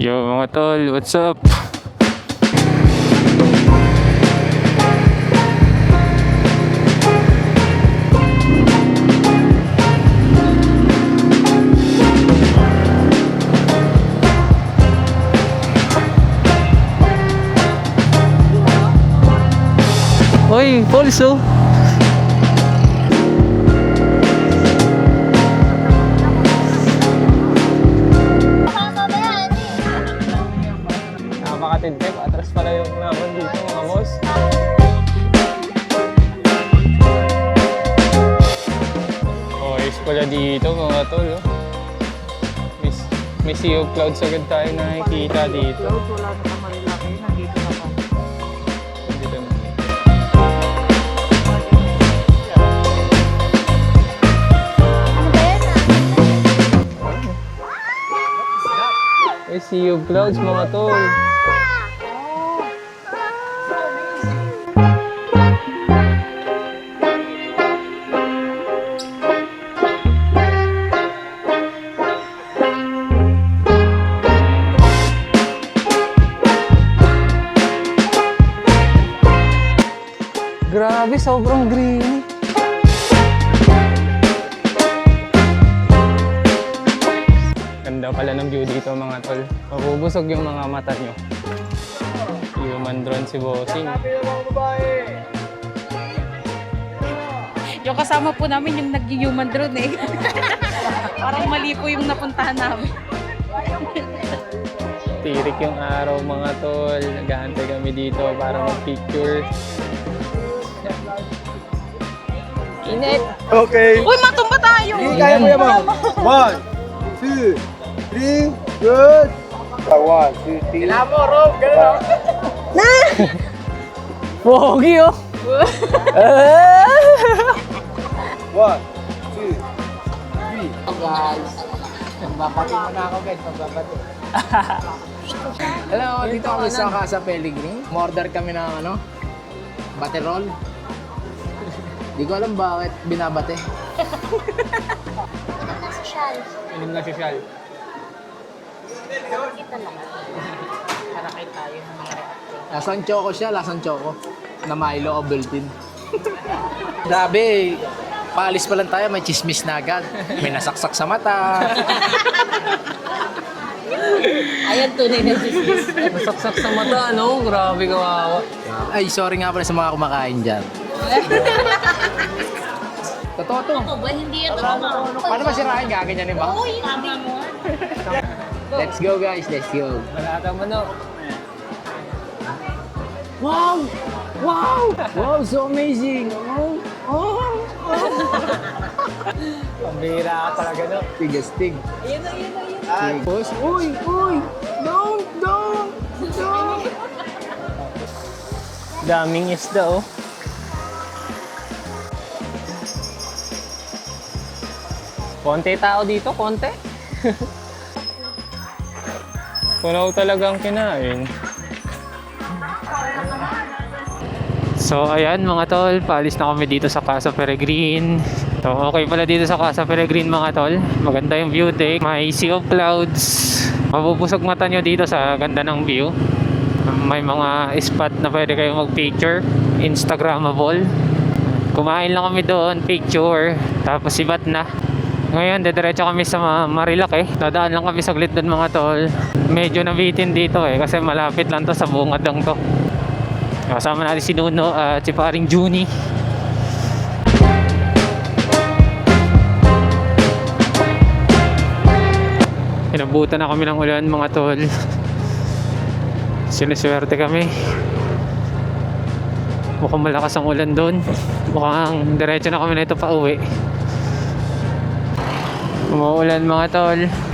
Yo mga tol, what's up? Hoy, Polso! Pala yung naman dito mga boss. Oh, is pala dito mga tol. Oh. May, may sea of clouds agad tayo nakikita dito. wala na sa Marilaki, nandito na pa. Dito na. May sea of clouds mga tol. Grabe, sobrang green. Ganda pala ng view dito mga tol. Mabubusog yung mga mata nyo. Human drone si Bossing. Yung kasama po namin yung nag-human drone eh. Parang mali po yung napuntahan namin. Tirik yung araw mga tol. Nag-aantay kami dito para mag-picture. Init! Okay. Uy, matumba tayo! Kaya mo yan, ma'am. One, two, three, good. One, two, three. Kailangan mo, Rob. Ganun, Pogi oh! One, two, three. Guys, magbabati muna ako guys, magbabati. Hello, dito kami sa Casa Pellegrin. Order kami ng ano, bate roll. Di ko alam bakit binabate. Inom na si Shal. Karakay tayo ng mga Lasang choco siya, lasang choco. Na Milo o Beltin. Grabe, paalis pa lang tayo, may chismis na agad. May nasaksak sa mata. Ayan, tunay na business. Masaksak sa mata, ano? Grabe kawawa. Ay, sorry nga pala sa mga kumakain dyan. Totoo to. Ako ba, hindi ito ano? Paano ba sirahin? Gaganyan ba? Uy, tama mo. Let's go guys, let's go. Malata mo no. Wow! Wow! Wow, so amazing! Oh! Oh! Pambira ka talaga no. Tigastig. Ayun na, ayun na, ayun na. Tapos, uy! Uy! Don't! Don't! Don't! Daming isda oh. Konti tao dito, konti. Punaw talagang kinain. So ayan mga tol, paalis na kami dito sa Casa Peregrine. So okay pala dito sa Casa Peregrine mga tol. Maganda yung view deck, may sea of clouds. Mabubusog mata nyo dito sa ganda ng view. May mga spot na pwede kayong mag-picture, Instagrammable. Kumain lang kami doon, picture, tapos sibat na. Ngayon, dediretso kami sa Ma- Marilake. Dadaan lang kami saglit doon mga tol. Medyo nabitin dito eh, kasi malapit lang to sa bungad lang to. Kasama natin si Nuno at si paring Juni. Inabutan na kami ng ulan mga tol. Siniswerte kami. Mukhang malakas ang ulan doon. Mukhang diretso na kami na ito pa uwi. Umuulan mga tol.